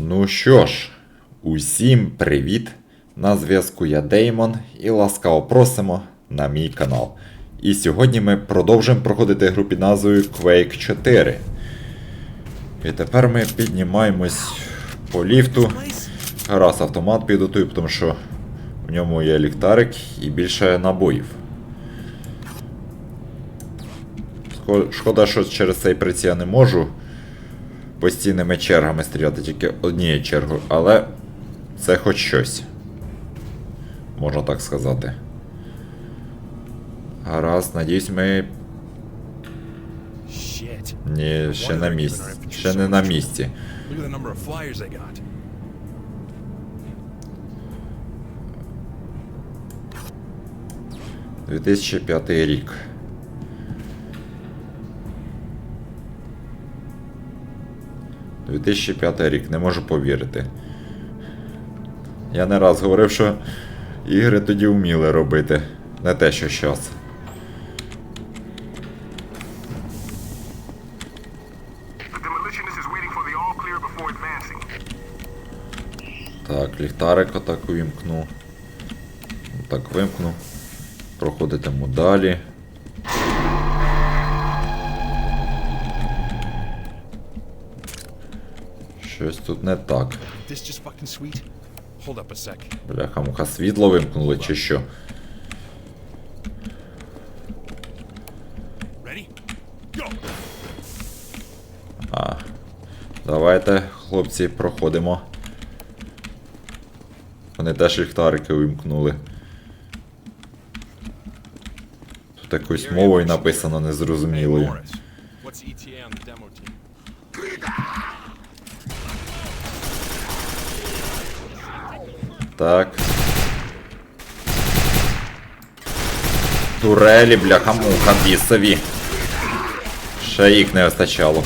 Ну що ж, усім привіт! На зв'язку я Деймон і ласкаво просимо на мій канал. І сьогодні ми продовжимо проходити гру під назвою Quake 4. І тепер ми піднімаємось по ліфту. Раз автомат підготую, тому що в ньому є ліхтарик і більше набоїв. Шкода, що через цей приц я не можу постійними чергами стріляти, тільки однією чергою, але це хоч щось. Можна так сказати. Гаразд, надіюсь, ми. Ні, ще на місці. Ще не на місці. I got. — 2005 рік. — 2005 рік, не можу повірити. Я не раз говорив, що ігри тоді вміли робити. Не те, що зараз. Так, ліхтарик отак вимкну. Так вимкну. Проходитиму далі. Щось тут не так. Бляха, муха світло вимкнули чи що? А. Давайте, хлопці, проходимо. Вони теж ліхтарики вимкнули. Тут якоюсь мовою написано незрозумілою. Так. Турелі, бляха муха, бісові. Ще їх не вистачало.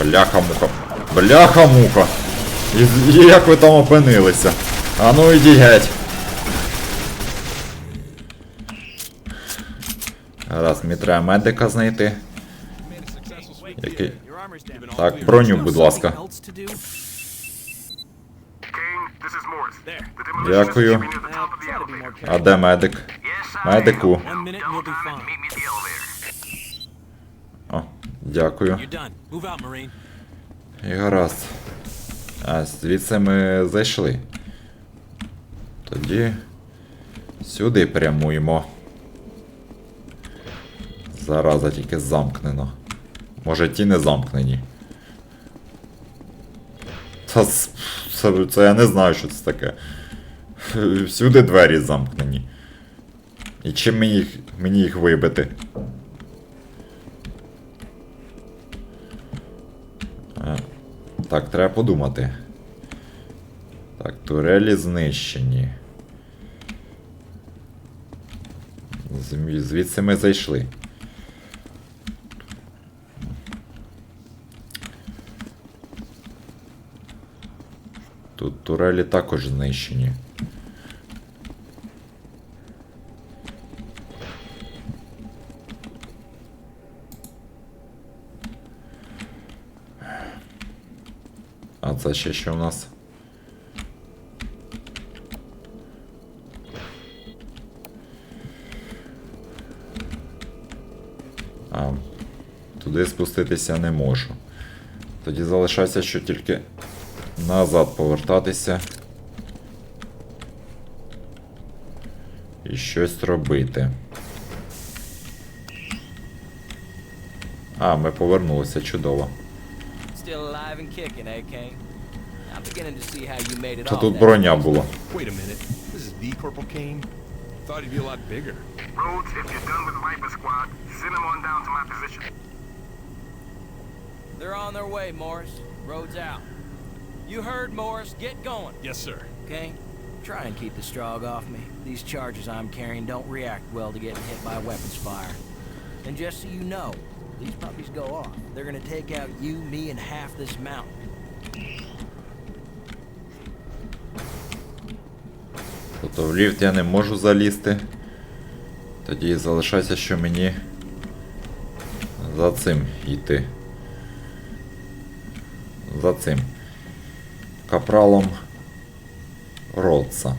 Бляха муха. Бляха муха. І, як ви там опинилися? А ну ідіть геть. Раз, мені треба медика знайти. Який? Так, броню, будь ласка. Дякую. А де медик? Медику. О, дякую. І гаразд. А, звідси ми зайшли. Тоді сюди прямуємо. Зараза тільки замкнено. Може ті не замкнені. Та це, це я не знаю, що це таке. Всюди двері замкнені. І чим мені їх, мені їх вибити? Так, треба подумати. Так, турелі знищені. Звідси ми зайшли. Тут турелі також знищені. А це ще що в нас? А, туди спуститися не можу. Тоді залишається, що тільки назад повертатися. І щось робити. А, ми повернулися чудово. Eh, Та тут броня була. Thought he'd be a lot bigger. Rhodes, if you're done with Viper Squad, send them on down to my position. They're on their way, Morris. Road's out. You heard, Morris. Get going. Yes, sir. Kane, try and keep the strog off me. These charges I'm carrying don't react well to getting hit by weapons fire. And just so you know, these puppies go off. They're gonna take out you, me, and half this mountain. Тобто в ліфт я не можу залізти. Тоді залишається, що мені За цим йти. За цим. Капралом Ротса.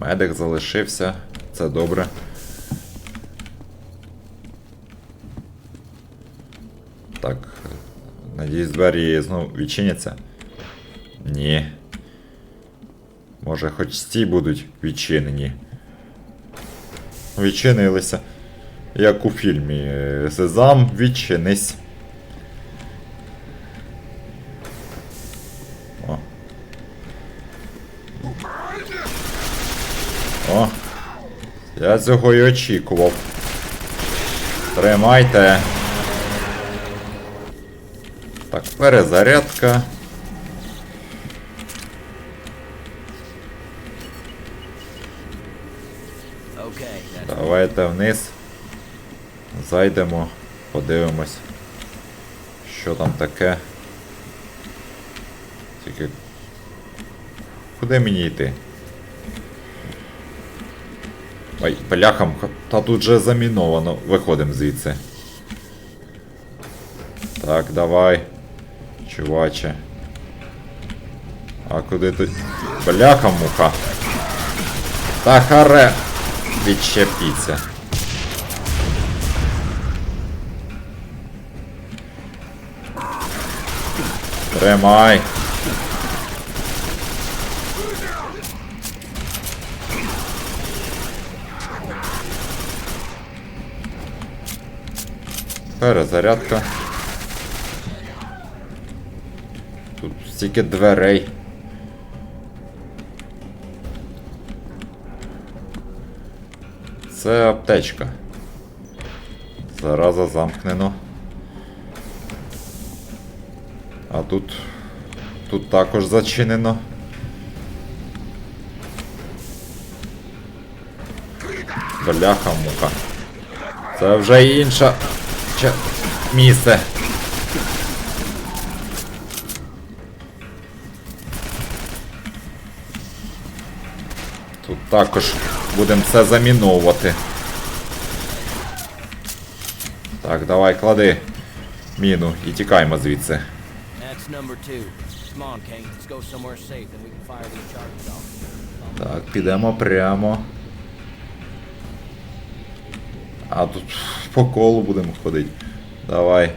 Медик залишився. Це добре. Так. Надіюсь, двері знову відчиняться. Ні. Може, хоч ці будуть відчинені. Відчинилися. Як у фільмі. Сезам, відчинись. Я цього й очікував. Тримайте. Так, перезарядка. Давайте вниз. Зайдемо, подивимось, що там таке. Тільки. Куди мені йти? Ой, бляхам, та тут же заміновано. Виходимо звідси. Так, давай. Чуваче. А куди ти. Бляха муха. Та харе. Відчепіться. Тримай. Перезарядка. Тут стільки дверей. Це аптечка. Зараза замкнено. А тут. Тут також зачинено. Бляха муха. Це вже інше Ча... місце. Тут також будемо все заміновувати. Так, давай, клади міну і тікаємо звідси. that's number two. А тут по колу будемо ходити. Давай.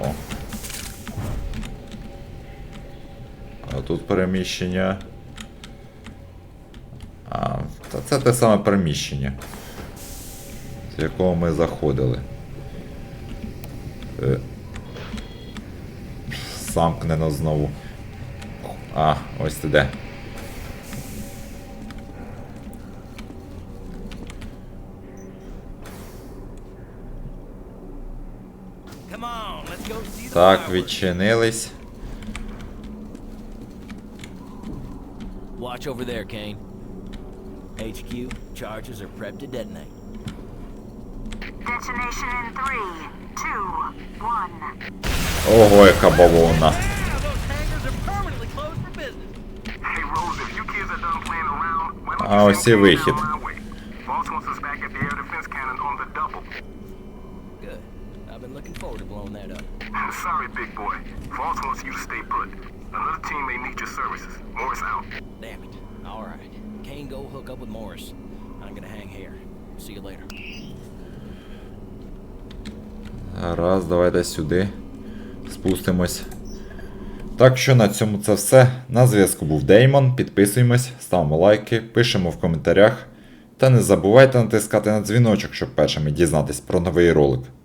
О. А тут переміщення. А, та це те саме переміщення. З якого ми заходили. Е, Замкнено знову. А, ось ти де. Так, fireworks. відчинились. Watch over there, Kane. HQ, charges are prepped to detonate. Detonation in three, two, one. Ого, яка бавовна. those hangars are permanently closed for business. Hey, Rose, if you kids are done playing around, why don't А you ось і send Kane вихід. I've been looking forward to blowing that up. Sorry, big boy. Voss wants you to stay put. Another team may need your services. Morris out. Damn it. All right. Kane, go hook up with Morris. I'm gonna hang here. See you later. Раз, давайте сюди. Спустимось. Так що на цьому це все. На зв'язку був Деймон. Підписуємось, ставимо лайки, пишемо в коментарях. Та не забувайте натискати на дзвіночок, щоб першими дізнатись про новий ролик.